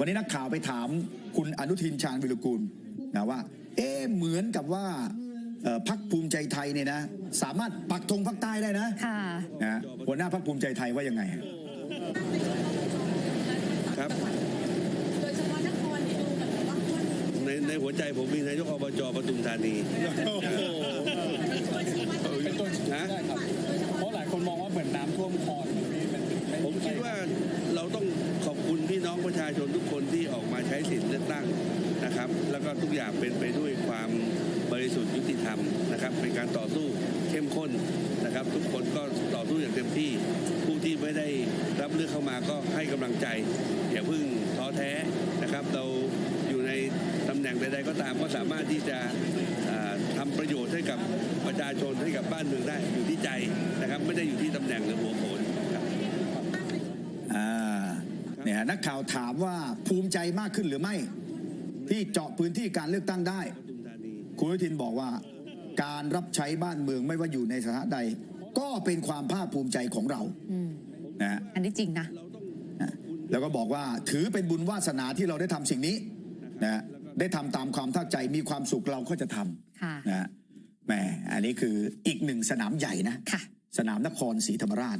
วันนี้นักข่าวไปถามคุณอนุทินชาญวิรุกูลนะว่า เอ๊ะเหมือนกับว่าเอ่อพักภูมิใจไทยเนี่ยนะสามารถปักธงภาคใต้ได้นะค่ะนะฮะหัวหน้าพักภูมิใจไทยว่ายังไง ครับโดยเฉพาะนครเนี่ยดูเหมือนกับว่าคนในในหัวใจผมมีนายกอบจปทุมธานีเป็นตัวชี้นะได้ครับเพราะหลายคนมองว่าเหมือนน้ำท่วมคลอ ชาชนทุกคนที่ออกมาใช้สิทธิ์เลือกตั้งนะครับ แล้วก็ทุกอย่างเป็นไปด้วยความบริสุทธิ์ยุติธรรมนะครับ เป็นการต่อสู้เข้มข้นนะครับ ทุกคนก็ต่อสู้อย่างเต็มที่ ผู้ที่ไม่ได้รับเลือกเข้ามาก็ให้กำลังใจอย่าเพิ่งท้อแท้นะครับ เราอยู่ในตำแหน่งใดๆก็ตามก็สามารถที่จะทำาประโยชน์ให้กับประชาชนให้กับบ้านเมืองได้อยู่ที่ใจนะครับ ไม่ได้อยู่ที่ตำแหน่งหรือหัวโขน เนี่ยฮะนักข่าวถามว่าภูมิใจมากขึ้นหรือไม่ ที่เจาะพื้นที่การเลือกตั้งได้ปทุมธานีคุณอนุทินบอกว่า การรับใช้บ้านเมืองไม่ว่าอยู่ในสถานะใด ก็เป็นความภาคภูมิใจของเราอืมนะฮะอันนี้จริงนะเราต้องนะแล้วก็บอกว่าถือเป็นบุญวาสนาที่เราได้ทำสิ่งนี้นะฮะได้ทำตามความตั้งใจมีความสุขเราก็จะทค่ะำนะฮะแหมอันนี้คืออีกหนึ่งสนามใหญ่นะค่ะสนามนครศรีธรรมราช